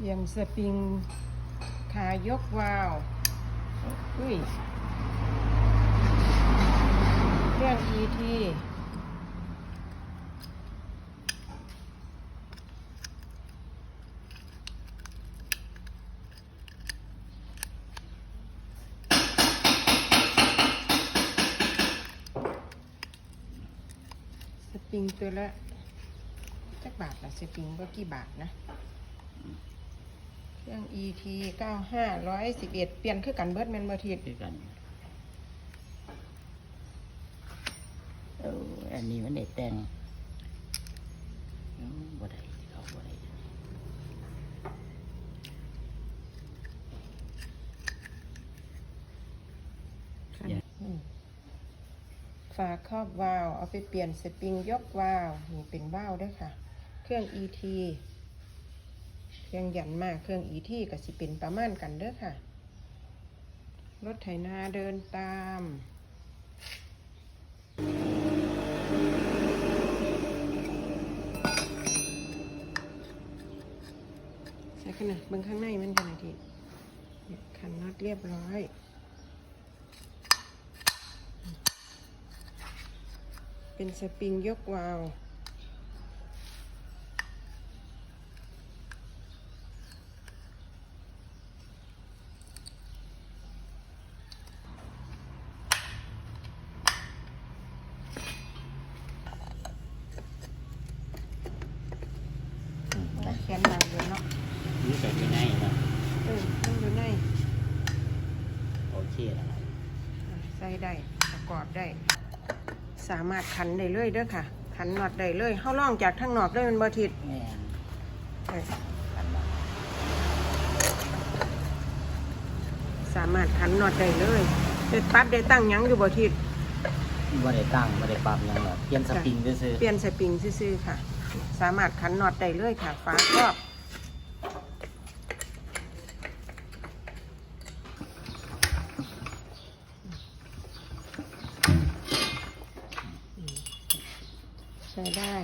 เตรียมสปริง ขายกวาวอุ้ยเครื่อง ET สปริงตัวละจักบาทละสปริงก็กี่บาทนะ เครื่อง ET 95 111เปลี่ยนคือกันเบิดแมนเบอร์ทีดคือกันเอออันนี้มันได้แต่งอืมบ่ได้เขาบ่ได้อืมฝาครอบวาล์วเอาไปเปลี่ยนสปริงยกวาล์วนี่เป็นวาล์วด้วยค่ะ เครื่อง ET เครื่องยันมากเครื่อง ET ก็สิเป็นประมาณกันเด้อค่ะ รถไถนาเดินตามใส่ขนาดเบื้องข้างในมันขนาดที่เนี่ยคันน็อตเรียบร้อยเป็นสปริงยกวาล์วแขนหลังเลยเนาะ นี่ก็อยู่ในเนาะ เออต้องอยู่ใน โอเคแล้วล่ะอะใส่ได้ประกอบได้ สามารถขันได้เลยเด้อค่ะ ขันน็อตได้เลยเข้าล่องจากทางนอกเลยมันบทิดแม่นเออกันบ่สามารถขันน็อตได้เลยเด็ดปัดได้ตั้งหยังอยู่บทิดบ่ได้ตั้งบ่ได้ปรับหยังหรอกเปลี่ยนสปริงซื่อเปลี่ยนสปริงซื่อๆค่ะ สามารถขันน็อตได้เลยค่ะฝาครอบ ใช้ได้